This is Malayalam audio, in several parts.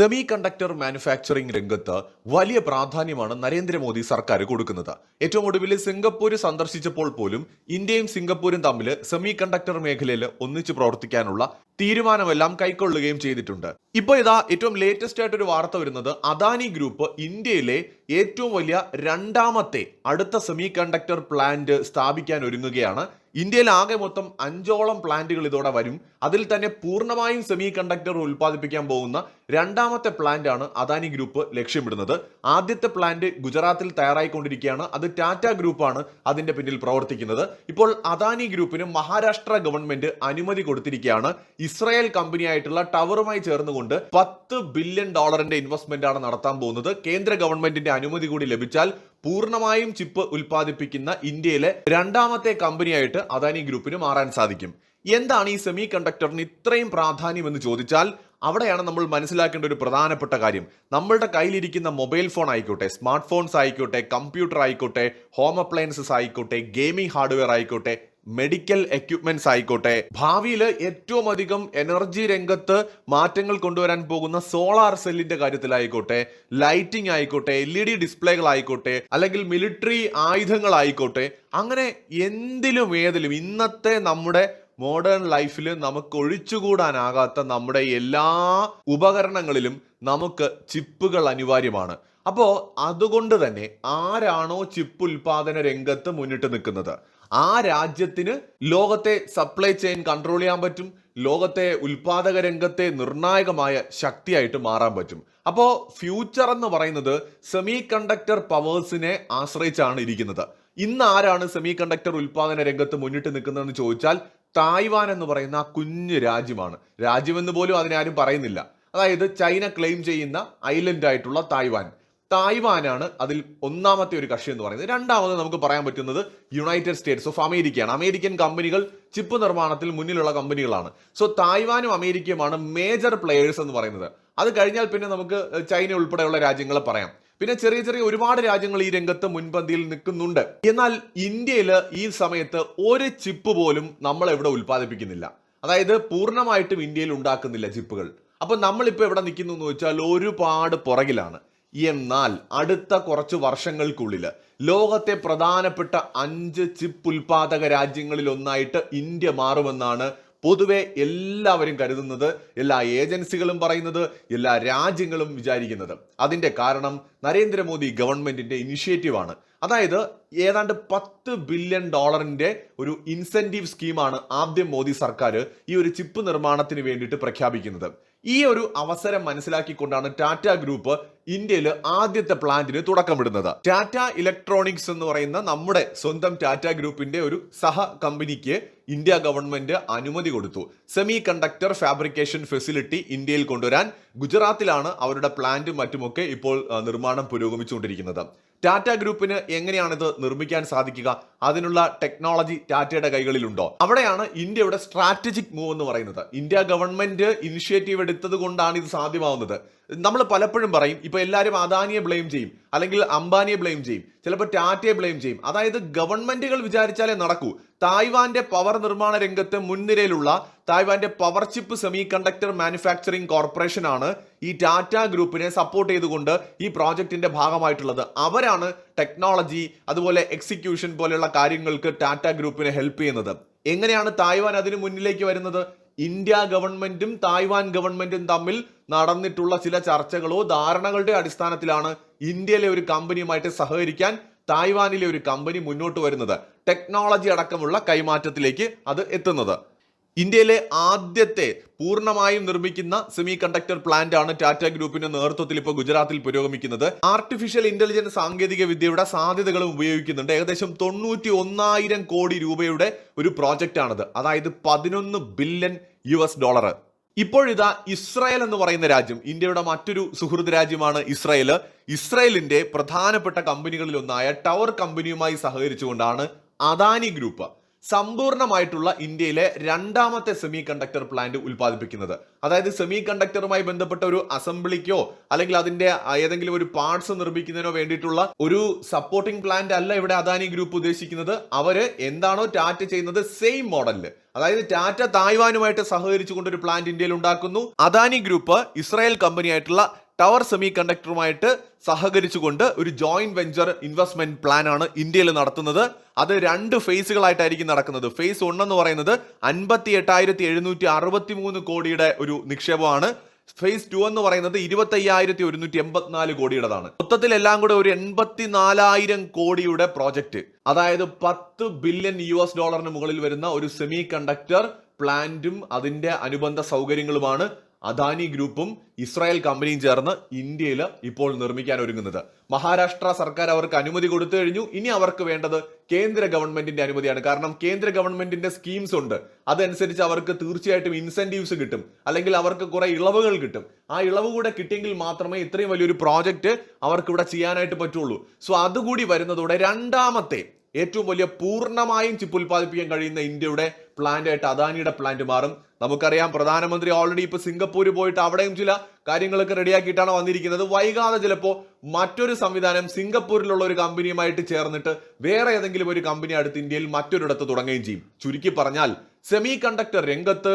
സെമി കണ്ടക്ടർ മാനുഫാക്ചറിംഗ് രംഗത്ത് വലിയ പ്രാധാന്യമാണ് നരേന്ദ്രമോദി സർക്കാർ കൊടുക്കുന്നത്. ഏറ്റവും ഒടുവിൽ സിംഗപ്പൂർ സന്ദർശിച്ചപ്പോൾ പോലും ഇന്ത്യയും സിംഗപ്പൂരും തമ്മിൽ സെമി കണ്ടക്ടർ മേഖലയിൽ ഒന്നിച്ചു പ്രവർത്തിക്കാനുള്ള തീരുമാനമെല്ലാം കൈക്കൊള്ളുകയും ചെയ്തിട്ടുണ്ട്. ഇപ്പോൾ ഇതാ ഏറ്റവും ലേറ്റസ്റ്റ് ആയിട്ടൊരു വാർത്ത വരുന്നത്. അദാനി ഗ്രൂപ്പ് ഇന്ത്യയിലെ ഏറ്റവും വലിയ രണ്ടാമത്തെ അടുത്ത സെമി കണ്ടക്ടർ പ്ലാന്റ് സ്ഥാപിക്കാൻ ഒരുങ്ങുകയാണ് ഇന്ത്യയിൽ ആകെ മൊത്തം അഞ്ചോളം പ്ലാന്റുകൾ ഇതോടെ വരും. അതിൽ തന്നെ പൂർണമായും സെമി കണ്ടക്ടർ ഉൽപ്പാദിപ്പിക്കാൻ പോകുന്ന രണ്ടാമത്തെ പ്ലാന്റ് ആണ് അദാനി ഗ്രൂപ്പ് ലക്ഷ്യമിടുന്നത്. ആദ്യത്തെ പ്ലാന്റ് ഗുജറാത്തിൽ തയ്യാറായിക്കൊണ്ടിരിക്കുകയാണ്. അത് ടാറ്റ ഗ്രൂപ്പാണ് അതിന്റെ പിന്നിൽ പ്രവർത്തിക്കുന്നത്. ഇപ്പോൾ അദാനി ഗ്രൂപ്പിന് മഹാരാഷ്ട്ര ഗവൺമെന്റ് അനുമതി കൊടുത്തിരിക്കുകയാണ്. ഇസ്രായേൽ കമ്പനിയായിട്ടുള്ള ടവറുമായി ചേർന്നുകൊണ്ട് പത്ത് ബില്യൺ ഡോളറിന്റെ ഇൻവെസ്റ്റ്മെന്റ് ആണ് നടത്താൻ പോകുന്നത്. കേന്ദ്ര ഗവൺമെന്റിന്റെ അനുമതി കൂടി ലഭിച്ചാൽ പൂർണമായും ചിപ്പ് ഉൽപ്പാദിപ്പിക്കുന്ന ഇന്ത്യയിലെ രണ്ടാമത്തെ കമ്പനിയായിട്ട് അദാനി ഗ്രൂപ്പിന് മാറാൻ സാധിക്കും. എന്താണ് ഈ സെമി കണ്ടക്ടറിന് ഇത്രയും പ്രാധാന്യം എന്ന് ചോദിച്ചാൽ അവിടെയാണ് നമ്മൾ മനസ്സിലാക്കേണ്ട ഒരു പ്രധാനപ്പെട്ട കാര്യം. നമ്മളുടെ കയ്യിലിരിക്കുന്ന മൊബൈൽ ഫോൺ ആയിക്കോട്ടെ സ്മാർട്ട് ഫോൺസ് ആയിക്കോട്ടെ കമ്പ്യൂട്ടർ ആയിക്കോട്ടെ ഹോം അപ്ലയൻസസ് ആയിക്കോട്ടെ ഗെയിമിംഗ് ഹാർഡ്വെയർ ആയിക്കോട്ടെ മെഡിക്കൽ എക്യുപ്മെന്റ്സ് ആയിക്കോട്ടെ. ഭാവിയിൽ ഏറ്റവും അധികം എനർജി രംഗത്ത് മാറ്റങ്ങൾ കൊണ്ടുവരാൻ പോകുന്ന സോളാർ സെല്ലിന്റെ കാര്യത്തിലായിക്കോട്ടെ ലൈറ്റിംഗ് ആയിക്കോട്ടെ എൽ ഇ ഡി ഡിസ്പ്ലേകളായിക്കോട്ടെ അല്ലെങ്കിൽ മിലിറ്ററി ആയുധങ്ങളായിക്കോട്ടെ അങ്ങനെ എന്തിലും ഏതിലും ഇന്നത്തെ നമ്മുടെ മോഡേൺ ലൈഫിൽ നമുക്ക് ഒഴിച്ചുകൂടാനാകാത്ത നമ്മുടെ എല്ലാ ഉപകരണങ്ങളിലും നമുക്ക് ചിപ്പുകൾ അനിവാര്യമാണ്. അപ്പോൾ അതുകൊണ്ട് തന്നെ ആരാണോ ചിപ്പ് ഉൽപാദന രംഗത്ത് മുന്നിട്ട് നിൽക്കുന്നത്? ആ രാജ്യത്തിന് ലോകത്തെ സപ്ലൈ ചെയിൻ കൺട്രോൾ ചെയ്യാൻ പറ്റും ലോകത്തെ ഉൽപാദക രംഗത്തെ നിർണായകമായ ശക്തിയായിട്ട് മാറാൻ പറ്റും. അപ്പോൾ ഫ്യൂച്ചർ എന്ന് പറയുന്നത് സെമി കണ്ടക്ടർ പവേഴ്സിനെ ആശ്രയിച്ചാണ് ഇരിക്കുന്നത്. ഇന്ന് ആരാണ് സെമി കണ്ടക്ടർ ഉൽപാദന രംഗത്ത് മുന്നിട്ട് നിൽക്കുന്നതെന്ന് ചോദിച്ചാൽ തായ്വാൻ എന്ന് പറയുന്ന ആ കുഞ്ഞു രാജ്യമാണ്. രാജ്യമെന്ന് പോലും അതിനാരും പറയുന്നില്ല. അതായത് ചൈന ക്ലെയിം ചെയ്യുന്ന ഐലൻഡ് ആയിട്ടുള്ള തായ്വാൻ. തായ്വാനാണ് അതിൽ ഒന്നാമത്തെ ഒരു കക്ഷി എന്ന് പറയുന്നത്. രണ്ടാമത് നമുക്ക് പറയാൻ പറ്റുന്നത് യുണൈറ്റഡ് സ്റ്റേറ്റ്സ് ഓഫ് അമേരിക്കയാണ് അമേരിക്കൻ കമ്പനികൾ ചിപ്പ് നിർമ്മാണത്തിൽ മുന്നിലുള്ള കമ്പനികളാണ് സോ തായ്വാനും അമേരിക്കയുമാണ് മേജർ പ്ലെയേഴ്സ് എന്ന് പറയുന്നത്. അത് കഴിഞ്ഞാൽ പിന്നെ നമുക്ക് ചൈന ഉൾപ്പെടെയുള്ള രാജ്യങ്ങളെ പറയാം. പിന്നെ ചെറിയ ചെറിയ ഒരുപാട് രാജ്യങ്ങൾ ഈ രംഗത്ത് മുൻപന്തിയിൽ നിൽക്കുന്നുണ്ട്. എന്നാൽ ഇന്ത്യയിൽ ഈ സമയത്ത് ഒരു ചിപ്പ് പോലും നമ്മൾ എവിടെ ഉൽപ്പാദിപ്പിക്കുന്നില്ല. അതായത് പൂർണമായിട്ടും ഇന്ത്യയിൽ ഉണ്ടാക്കുന്നില്ല ചിപ്പുകൾ അപ്പൊ നമ്മളിപ്പോ എവിടെ നിൽക്കുന്നു എന്ന് വെച്ചാൽ ഒരുപാട് പുറകിലാണ്. എന്നാൽ അടുത്ത കുറച്ച് വർഷങ്ങൾക്കുള്ളിൽ ലോകത്തെ പ്രധാനപ്പെട്ട അഞ്ച് ചിപ്പ് ഉൽപാദക രാജ്യങ്ങളിൽ ഒന്നായിട്ട് ഇന്ത്യ മാറുമെന്നാണ് പൊതുവെ എല്ലാവരും കരുതുന്നത് എല്ലാ ഏജൻസികളും പറയുന്നത് എല്ലാ രാജ്യങ്ങളും വിചാരിക്കുന്നത്. അതിന്റെ കാരണം നരേന്ദ്രമോദി ഗവൺമെന്റിന്റെ ഇനിഷ്യേറ്റീവാണ്. അതായത് ഏതാണ്ട് പത്ത് ബില്യൺ ഡോളറിന്റെ ഒരു ഇൻസെന്റീവ് സ്കീമാണ് ആദ്യം മോദി സർക്കാർ ഈ ഒരു ചിപ്പ് നിർമ്മാണത്തിന് വേണ്ടിയിട്ട് പ്രഖ്യാപിക്കുന്നത്. ഈ ഒരു അവസരം മനസ്സിലാക്കിക്കൊണ്ടാണ് ടാറ്റ ഗ്രൂപ്പ് ഇന്ത്യയിൽ ആദ്യത്തെ പ്ലാന്റിന് തുടക്കമിടുന്നത്. ടാറ്റ ഇലക്ട്രോണിക്സ് എന്ന് പറയുന്ന നമ്മുടെ സ്വന്തം ടാറ്റ ഗ്രൂപ്പിന്റെ ഒരു സഹ കമ്പനിക്ക് ഇന്ത്യ ഗവൺമെന്റ് അനുമതി കൊടുത്തു. സെമി കണ്ടക്ടർ ഫാബ്രിക്കേഷൻ ഫെസിലിറ്റി ഇന്ത്യയിൽ കൊണ്ടുവരാൻ ഗുജറാത്തിലാണ് അവരുടെ പ്ലാന്റും മറ്റുമൊക്കെ ഇപ്പോൾ നിർമ്മാണം പുരോഗമിച്ചുകൊണ്ടിരിക്കുന്നത്. ടാറ്റ ഗ്രൂപ്പിന് എങ്ങനെയാണ് ഇത് നിർമ്മിക്കാൻ സാധിക്കുക? അതിനുള്ള ടെക്നോളജി ടാറ്റയുടെ കൈകളിലുണ്ടോ? അവിടെയാണ് ഇന്ത്യയുടെ സ്ട്രാറ്റജിക് മൂവ് എന്ന് പറയുന്നത്. ഇന്ത്യ ഗവൺമെന്റ് ഇനിഷ്യേറ്റീവ് എടുത്തത് കൊണ്ടാണ് ഇത് സാധ്യമാവുന്നത്. നമ്മൾ പലപ്പോഴും പറയും ഇപ്പൊ എല്ലാവരും അദാനിയെ ബ്ലെയിം ചെയ്യും അല്ലെങ്കിൽ അംബാനിയെ ബ്ലെയിം ചെയ്യും ചിലപ്പോൾ ടാറ്റയെ ബ്ലെയിം ചെയ്യും. അതായത് ഗവൺമെന്റുകൾ വിചാരിച്ചാലേ നടക്കൂ. തായ്വാന്റെ പവർ നിർമ്മാണ രംഗത്ത് മുൻനിരയിലുള്ള തായ്വാന്റെ Powerchip semi conductor manufacturing corporation ആണ് ഈ ടാറ്റ ഗ്രൂപ്പിനെ സപ്പോർട്ട് ചെയ്തുകൊണ്ട് ഈ പ്രോജക്റ്റിന്റെ ഭാഗമായിട്ടുള്ളത്. അവരാണ് ടെക്നോളജി അതുപോലെ എക്സിക്യൂഷൻ പോലെയുള്ള കാര്യങ്ങൾക്ക് ടാറ്റ ഗ്രൂപ്പിനെ ഹെൽപ്പ് ചെയ്യുന്നത്. എങ്ങനെയാണ് തായ്വാൻ അതിന് മുന്നിലേക്ക് വരുന്നത്? ഇന്ത്യ ഗവൺമെന്റും തായ്വാൻ ഗവൺമെന്റും തമ്മിൽ നടന്നിട്ടുള്ള ചില ചർച്ചകളോ ധാരണകളുടെ അടിസ്ഥാനത്തിലാണ് ഇന്ത്യയിലെ ഒരു കമ്പനിയുമായിട്ട് സഹകരിക്കാൻ തായ്വാനിലെ ഒരു കമ്പനി മുന്നോട്ട് വരുന്നത്. ടെക്നോളജി അടക്കമുള്ള കൈമാറ്റത്തിലേക്ക് അത് എത്തുന്നത്. ഇന്ത്യയിലെ ആദ്യത്തെ പൂർണമായും നിർമ്മിക്കുന്ന സെമി കണ്ടക്ടർ പ്ലാന്റ് ആണ് ടാറ്റ ഗ്രൂപ്പിന്റെ നേതൃത്വത്തിൽ ഇപ്പോൾ ഗുജറാത്തിൽ പുരോഗമിക്കുന്നത്. ആർട്ടിഫിഷ്യൽ ഇന്റലിജൻസ് സാങ്കേതിക വിദ്യയുടെ സാധ്യതകളും ഉപയോഗിക്കുന്നുണ്ട്. ഏകദേശം തൊണ്ണൂറ്റി ഒന്നായിരം കോടി രൂപയുടെ ഒരു പ്രോജക്റ്റ് ആണത്. അതായത് പതിനൊന്ന് ബില്യൺ യു എസ് ഡോളർ. ഇപ്പോഴിതാ ഇസ്രായേൽ എന്ന് പറയുന്ന രാജ്യം ഇന്ത്യയുടെ മറ്റൊരു സുഹൃത്ത് രാജ്യമാണ് ഇസ്രായേൽ. ഇസ്രായേലിന്റെ പ്രധാനപ്പെട്ട കമ്പനികളിലൊന്നായ ടവർ കമ്പനിയുമായി സഹകരിച്ചുകൊണ്ടാണ് അദാനി ഗ്രൂപ്പ് സമ്പൂർണമായിട്ടുള്ള ഇന്ത്യയിലെ രണ്ടാമത്തെ സെമി കണ്ടക്ടർ പ്ലാന്റ് ഉൽപ്പാദിപ്പിക്കുന്നത്. അതായത് സെമി കണ്ടക്ടറുമായി ബന്ധപ്പെട്ട ഒരു അസംബ്ലിക്കോ അല്ലെങ്കിൽ അതിന്റെ ഏതെങ്കിലും ഒരു പാർട്സ് നിർമ്മിക്കുന്നതിനോ വേണ്ടിയിട്ടുള്ള ഒരു സപ്പോർട്ടിംഗ് പ്ലാന്റ് അല്ല ഇവിടെ അദാനി ഗ്രൂപ്പ് ഉദ്ദേശിക്കുന്നത്. അവർ എന്താണോ ടാറ്റ ചെയ്യുന്നത് സെയിം മോഡലിൽ അതായത് ടാറ്റ തായ്വാനുമായിട്ട് സഹകരിച്ചുകൊണ്ട് ഒരു പ്ലാന്റ് ഇന്ത്യയിൽ ഉണ്ടാക്കുന്നു. അദാനി ഗ്രൂപ്പ് ഇസ്രായേൽ കമ്പനിയായിട്ടുള്ള ടവർ സെമി കണ്ടക്ടറുമായിട്ട് സഹകരിച്ചുകൊണ്ട് ഒരു ജോയിന്റ് വെഞ്ചർ ഇൻവെസ്റ്റ്മെന്റ് പ്ലാൻ ആണ് ഇന്ത്യയിൽ നടത്തുന്നത്. അത് രണ്ട് ഫേസുകളായിട്ടായിരിക്കും നടക്കുന്നത്. ഫേസ് എന്ന് പറയുന്നത് അൻപത്തി എട്ടായിരത്തി എഴുന്നൂറ്റി അറുപത്തി മൂന്ന് കോടിയുടെ ഒരു നിക്ഷേപമാണ്. ഫേസ് ടു എന്ന് പറയുന്നത് ഇരുപത്തി അയ്യായിരത്തി ഒരുന്നൂറ്റി എൺപത്തിനാല് കോടിയുടേതാണ്. മൊത്തത്തിൽ എല്ലാം കൂടെ ഒരു എൺപത്തി നാലായിരം കോടിയുടെ പ്രോജക്റ്റ്. അതായത് പത്ത് ബില്യൺ യു എസ് ഡോളറിന് മുകളിൽ വരുന്ന ഒരു സെമി കണ്ടക്ടർ പ്ലാന്റും അതിന്റെ അനുബന്ധ സൗകര്യങ്ങളുമാണ്. അദാനി ഗ്രൂപ്പും ഇസ്രായേൽ കമ്പനിയും ചേർന്ന് ഇന്ത്യയിൽ ഇപ്പോൾ നിർമ്മിക്കാൻ ഒരുങ്ങുന്നത്. മഹാരാഷ്ട്ര സർക്കാർ അവർക്ക് അനുമതി കൊടുത്തു കഴിഞ്ഞു. ഇനി അവർക്ക് വേണ്ടത് കേന്ദ്ര ഗവൺമെന്റിന്റെ അനുമതിയാണ്. കാരണം കേന്ദ്ര ഗവൺമെന്റിന്റെ സ്കീംസ് ഉണ്ട്. അതനുസരിച്ച് അവർക്ക് തീർച്ചയായിട്ടും ഇൻസെന്റീവ്സ് കിട്ടും. അല്ലെങ്കിൽ അവർക്ക് കുറെ ഇളവുകൾ കിട്ടും. ആ ഇളവ് കൂടെ കിട്ടിയെങ്കിൽ മാത്രമേ ഇത്രയും വലിയൊരു പ്രോജക്റ്റ് അവർക്ക് ഇവിടെ ചെയ്യാനായിട്ട് പറ്റുള്ളൂ. സോ അതുകൂടി വരുന്നതോടെ രണ്ടാമത്തെ ഏറ്റവും വലിയ പൂർണമായും ചിപ്പ് ഉൽപ്പാദിപ്പിക്കാൻ കഴിയുന്ന ഇന്ത്യയുടെ പ്ലാന്റ് ആയിട്ട് അദാനിയുടെ പ്ലാന്റ് മാറും. നമുക്കറിയാം പ്രധാനമന്ത്രി ഓൾറെഡി ഇപ്പൊ സിംഗപ്പൂർ പോയിട്ട് അവിടെയും ചില കാര്യങ്ങളൊക്കെ റെഡിയാക്കിയിട്ടാണ് വന്നിരിക്കുന്നത്. വൈകാതെ ചിലപ്പോൾ മറ്റൊരു സംവിധാനം സിംഗപ്പൂരിലുള്ള ഒരു കമ്പനിയുമായിട്ട് ചേർന്നിട്ട് വേറെ ഏതെങ്കിലും ഒരു കമ്പനി അടുത്ത് ഇന്ത്യയിൽ മറ്റൊരിടത്ത് തുടങ്ങുകയും ചെയ്യും. ചുരുക്കി പറഞ്ഞാൽ സെമി കണ്ടക്ടർ രംഗത്ത്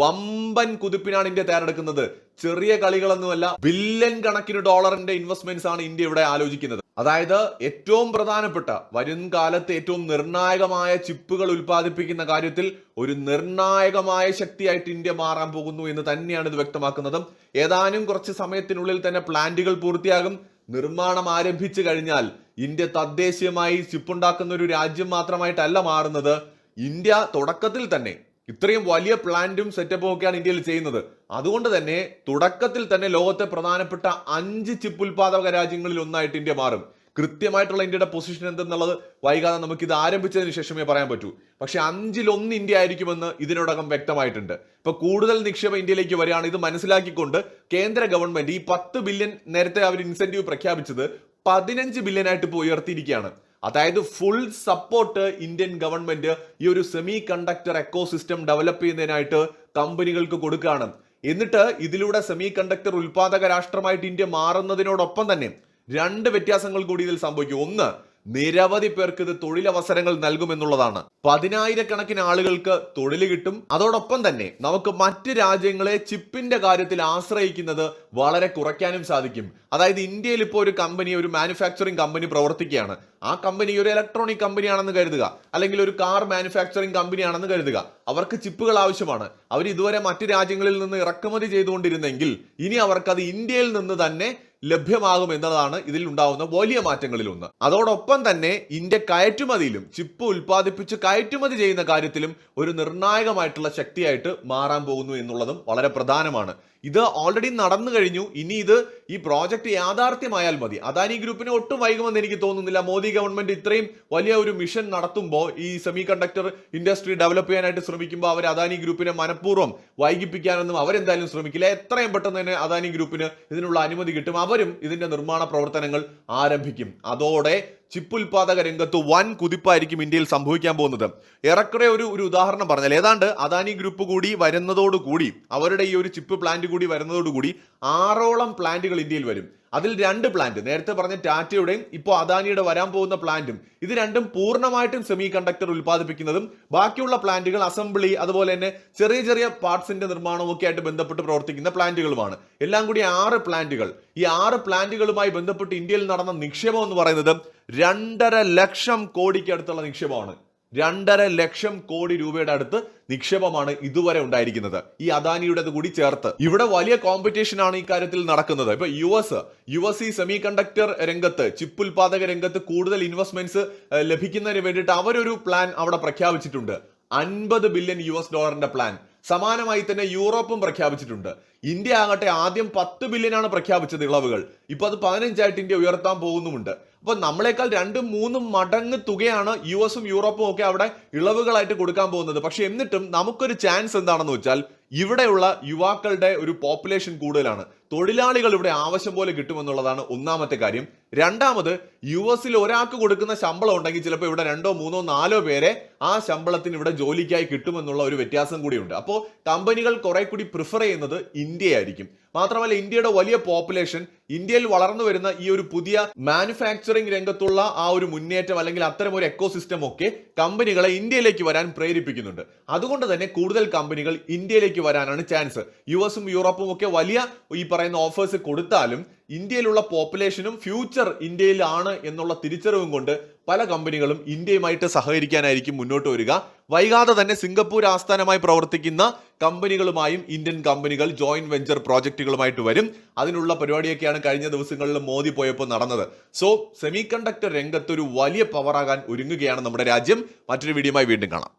വമ്പൻ കുതിപ്പിനാണ് ഇന്ത്യ തയ്യാറെടുക്കുന്നത്. ചെറിയ കളികളൊന്നുമല്ല ബില്യൺ കണക്കിന് ഡോളറിന്റെ ഇൻവെസ്റ്റ്മെന്റ്സ് ആണ് ഇന്ത്യ ഇവിടെ ആലോചിക്കുന്നത്. അതായത് ഏറ്റവും പ്രധാനപ്പെട്ട വരും കാലത്ത് ഏറ്റവും നിർണായകമായ ചിപ്പുകൾ ഉൽപ്പാദിപ്പിക്കുന്ന കാര്യത്തിൽ ഒരു നിർണായകമായ ശക്തിയായിട്ട് ഇന്ത്യ മാറാൻ പോകുന്നു എന്ന് തന്നെയാണ് ഇത് വ്യക്തമാക്കുന്നതും. ഏതാനും കുറച്ച് സമയത്തിനുള്ളിൽ തന്നെ പ്ലാന്റുകൾ പൂർത്തിയാകും. നിർമ്മാണം ആരംഭിച്ചു കഴിഞ്ഞാൽ ഇന്ത്യ തദ്ദേശീയമായി ചിപ്പുണ്ടാക്കുന്ന ഒരു രാജ്യം മാത്രമായിട്ടല്ല മാറുന്നത്. ഇന്ത്യ തുടക്കത്തിൽ തന്നെ ഇത്രയും വലിയ പ്ലാന്റും സെറ്റപ്പും ഒക്കെയാണ് ഇന്ത്യയിൽ ചെയ്യുന്നത്. അതുകൊണ്ട് തന്നെ തുടക്കത്തിൽ തന്നെ ലോകത്തെ പ്രധാനപ്പെട്ട അഞ്ച് ചിപ്പ് ഉൽപാദക രാജ്യങ്ങളിൽ ഒന്നായിട്ട് ഇന്ത്യ മാറും. കൃത്യമായിട്ടുള്ള ഇന്ത്യയുടെ പൊസിഷൻ എന്തെന്നുള്ളത് വൈകാതെ നമുക്ക് ഇത് ആരംഭിച്ചതിന് ശേഷമേ പറയാൻ പറ്റൂ. പക്ഷെ അഞ്ചിലൊന്ന് ഇന്ത്യ ആയിരിക്കുമെന്ന് ഇതിനോടകം വ്യക്തമായിട്ടുണ്ട്. ഇപ്പൊ കൂടുതൽ നിക്ഷേപം ഇന്ത്യയിലേക്ക് വരികയാണ്. ഇത് മനസ്സിലാക്കിക്കൊണ്ട് കേന്ദ്ര ഗവൺമെന്റ് ഈ പത്ത് ബില്യൺ നേരത്തെ അവർ ഇൻസെന്റീവ് പ്രഖ്യാപിച്ചത് പതിനഞ്ച് ബില്യൻ ആയിട്ട് ഇപ്പോൾ ഉയർത്തിയിരിക്കുകയാണ്. അതായത് ഫുൾ സപ്പോർട്ട് ഇന്ത്യൻ ഗവൺമെന്റ് ഈ ഒരു semiconductor ecosystem develop ചെയ്യുന്നതിനായിട്ട് കമ്പനികൾക്ക് കൊടുക്കുകയാണ്. എന്നിട്ട് ഇതിലൂടെ സെമി കണ്ടക്ടർ ഉൽപാദക രാഷ്ട്രമായിട്ട് ഇന്ത്യ മാറുന്നതിനോടൊപ്പം തന്നെ രണ്ട് വ്യത്യാസങ്ങൾ കൂടി ഇതിൽ സംഭവിക്കും. ഒന്ന് നിരവധി പേർക്ക് ഇത് തൊഴിലവസരങ്ങൾ നൽകുമെന്നുള്ളതാണ്. പതിനായിരക്കണക്കിന് ആളുകൾക്ക് തൊഴിൽ കിട്ടും. അതോടൊപ്പം തന്നെ നമുക്ക് മറ്റ് രാജ്യങ്ങളെ ചിപ്പിന്റെ കാര്യത്തിൽ ആശ്രയിക്കുന്നത് വളരെ കുറയ്ക്കാനും സാധിക്കും. അതായത് ഇന്ത്യയിൽ ഇപ്പോൾ ഒരു കമ്പനി ഒരു മാനുഫാക്ചറിംഗ് കമ്പനി പ്രവർത്തിക്കുകയാണ്. ആ കമ്പനി ഒരു ഇലക്ട്രോണിക് കമ്പനിയാണെന്ന് കരുതുക. അല്ലെങ്കിൽ ഒരു കാർ മാനുഫാക്ചറിംഗ് കമ്പനിയാണെന്ന് കരുതുക. അവർക്ക് ചിപ്പുകൾ ആവശ്യമാണ്. അവർ ഇതുവരെ മറ്റ് രാജ്യങ്ങളിൽ നിന്ന് ഇറക്കുമതി ചെയ്തുകൊണ്ടിരുന്നെങ്കിൽ ഇനി അവർക്കത് ഇന്ത്യയിൽ നിന്ന് തന്നെ ലഭ്യമാകും എന്നതാണ് ഇതിൽ ഉണ്ടാവുന്ന വലിയ മാറ്റങ്ങളിൽ ഒന്ന് അതോടൊപ്പം തന്നെ ഇന്ത്യ കയറ്റുമതിയിലും ചിപ്പ് ഉൽപ്പാദിപ്പിച്ച് കയറ്റുമതി ചെയ്യുന്ന കാര്യത്തിലും ഒരു നിർണായകമായിട്ടുള്ള ശക്തിയായിട്ട് മാറാൻ പോകുന്നു എന്നുള്ളതും വളരെ പ്രധാനമാണ്. ഇത് ഓൾറെഡി നടന്നു കഴിഞ്ഞു. ഇനി ഇത് ഈ പ്രോജക്റ്റ് യാഥാർത്ഥ്യമായാൽ മതി. അദാനി ഗ്രൂപ്പിന് ഒട്ടും വൈകുമെന്ന് എനിക്ക് തോന്നുന്നില്ല. മോദി ഗവൺമെന്റ് ഇത്രയും വലിയ ഒരു മിഷൻ നടത്തുമ്പോൾ ഈ സെമി കണ്ടക്ടർ ഇൻഡസ്ട്രി ഡെവലപ്പ് ചെയ്യാനായിട്ട് ശ്രമിക്കുമ്പോൾ അവർ അദാനി ഗ്രൂപ്പിനെ മനഃപൂർവം വൈകിപ്പിക്കാനൊന്നും അവരെന്തായാലും ശ്രമിക്കില്ല. എത്രയും പെട്ടെന്ന് തന്നെ അദാനി ഗ്രൂപ്പിന് ഇതിനുള്ള അനുമതി കിട്ടും. അവരും ഇതിന്റെ നിർമ്മാണ പ്രവർത്തനങ്ങൾ ആരംഭിക്കും. അതോടെ ചിപ്പ് ഉൽപാദക രംഗത്ത് വൻ കുതിപ്പായിരിക്കും ഇന്ത്യയിൽ സംഭവിക്കാൻ പോകുന്നത്. ഏറെക്കുറെ ഒരു ഒരു ഉദാഹരണം പറഞ്ഞാൽ ഏതാണ്ട് അദാനി ഗ്രൂപ്പ് കൂടി വരുന്നതോടുകൂടി അവരുടെ ഈ ഒരു ചിപ്പ് പ്ലാന്റ് കൂടി വരുന്നതോടുകൂടി ആറോളം പ്ലാന്റുകൾ ഇന്ത്യയിൽ വരും. അതിൽ രണ്ട് പ്ലാന്റ് നേരത്തെ പറഞ്ഞ ടാറ്റയുടെയും ഇപ്പോൾ അദാനിയുടെ വരാൻ പോകുന്ന പ്ലാന്റും ഇത് രണ്ടും പൂർണമായിട്ടും സെമി കണ്ടക്ടർ ഉൽപ്പാദിപ്പിക്കുന്നതും ബാക്കിയുള്ള പ്ലാന്റുകൾ അസംബ്ലി അതുപോലെ തന്നെ ചെറിയ ചെറിയ പാർട്സിന്റെ നിർമ്മാണവും ഒക്കെ ആയിട്ട് ബന്ധപ്പെട്ട് പ്രവർത്തിക്കുന്ന പ്ലാന്റുകളുമാണ് എല്ലാം കൂടി ആറ് പ്ലാന്റുകൾ ഈ ആറ് പ്ലാന്റുകളുമായി ബന്ധപ്പെട്ട് ഇന്ത്യയിൽ നടന്ന നിക്ഷേപം എന്ന് പറയുന്നത് രണ്ടര ലക്ഷം കോടിക്ക് അടുത്തുള്ള നിക്ഷേപമാണ്. രണ്ടര ലക്ഷം കോടി രൂപയുടെ അടുത്ത് നിക്ഷേപമാണ് ഇതുവരെ ഉണ്ടായിരിക്കുന്നത്. ഈ അദാനിയുടേത് കൂടി ചേർത്ത്. ഇവിടെ വലിയ കോമ്പറ്റീഷൻ ആണ് ഈ കാര്യത്തിൽ നടക്കുന്നത്. ഇപ്പൊ യു എസ് യു എസ് ഈ സെമി കണ്ടക്ടർ രംഗത്ത് ചിപ്പ് ഉൽപാദക രംഗത്ത് കൂടുതൽ ഇൻവെസ്റ്റ്മെന്റ്സ് ലഭിക്കുന്നതിന് വേണ്ടിയിട്ട് അവരൊരു പ്ലാൻ അവിടെ പ്രഖ്യാപിച്ചിട്ടുണ്ട്. അൻപത് ബില്യൺ യു എസ് ഡോളറിന്റെ പ്ലാൻ സമാനമായി തന്നെ യൂറോപ്പും പ്രഖ്യാപിച്ചിട്ടുണ്ട്. ഇന്ത്യ ആകട്ടെ ആദ്യം പത്ത് ആണ് പ്രഖ്യാപിച്ചത് ഇളവുകൾ. ഇപ്പൊ അത് പതിനഞ്ചായിട്ട് ഇന്ത്യ ഉയർത്താൻ പോകുന്നുമുണ്ട്. അപ്പൊ നമ്മളെക്കാൾ രണ്ടും മൂന്നും മടങ്ങ് തുകയാണ് യു എസും യൂറോപ്പും ഒക്കെ അവിടെ ഇളവുകളായിട്ട് കൊടുക്കാൻ പോകുന്നത്. പക്ഷെ എന്നിട്ടും നമുക്കൊരു ചാൻസ് എന്താണെന്ന് വെച്ചാൽ ഇവിടെയുള്ള യുവാക്കളുടെ ഒരു പോപ്പുലേഷൻ കൂടുതലാണ്. തൊഴിലാളികൾ ഇവിടെ ആവശ്യം പോലെ കിട്ടുമെന്നുള്ളതാണ് ഒന്നാമത്തെ കാര്യം. രണ്ടാമത് യു എസിൽ ഒരാൾക്ക് കൊടുക്കുന്ന ശമ്പളം ഉണ്ടെങ്കിൽ ചിലപ്പോൾ ഇവിടെ രണ്ടോ മൂന്നോ നാലോ പേരെ ആ ശമ്പളത്തിന് ഇവിടെ ജോലിക്കായി കിട്ടുമെന്നുള്ള ഒരു വ്യത്യാസം കൂടിയുണ്ട്. അപ്പോൾ കമ്പനികൾ കുറെ കൂടി പ്രിഫർ ചെയ്യുന്നത് ഇന്ത്യയായിരിക്കും. മാത്രമല്ല ഇന്ത്യയുടെ വലിയ പോപ്പുലേഷൻ ഇന്ത്യയിൽ വളർന്നു വരുന്ന ഈ ഒരു പുതിയ മാനുഫാക്ചറിംഗ് രംഗത്തുള്ള ആ ഒരു മുന്നേറ്റം അല്ലെങ്കിൽ അത്തരം ഒരു എക്കോസിസ്റ്റം ഒക്കെ കമ്പനികളെ ഇന്ത്യയിലേക്ക് വരാൻ പ്രേരിപ്പിക്കുന്നുണ്ട്. അതുകൊണ്ട് തന്നെ കൂടുതൽ കമ്പനികൾ ഇന്ത്യയിലേക്ക് വരാനാണ് ചാൻസ് യു എസും യൂറോപ്പും ഒക്കെ വലിയ ഈ പറയുന്ന ഓഫേഴ്സ് കൊടുത്താലും ഇന്ത്യയിലുള്ള പോപ്പുലേഷനും ഫ്യൂച്ചർ ഇന്ത്യയിലാണ് എന്നുള്ള തിരിച്ചറിവും കൊണ്ട് പല കമ്പനികളും ഇന്ത്യയുമായിട്ട് സഹകരിക്കാനായിരിക്കും മുന്നോട്ട് വരിക. വൈകാതെ തന്നെ സിംഗപ്പൂർ ആസ്ഥാനമായി പ്രവർത്തിക്കുന്ന കമ്പനികളുമായും ഇന്ത്യൻ കമ്പനികൾ ജോയിന്റ് വെഞ്ചർ പ്രോജക്റ്റുകളുമായിട്ട് വരും. അതിനുള്ള പരിപാടിയൊക്കെയാണ് കഴിഞ്ഞ ദിവസങ്ങളിൽ മോദി പോയപ്പോൾ നടന്നത്. സോ സെമി കണ്ടക്ടർ രംഗത്ത് ഒരു വലിയ പവറാകാൻ ഒരുങ്ങുകയാണ് നമ്മുടെ രാജ്യം. മറ്റൊരു വീഡിയോയുമായി വീണ്ടും കാണാം.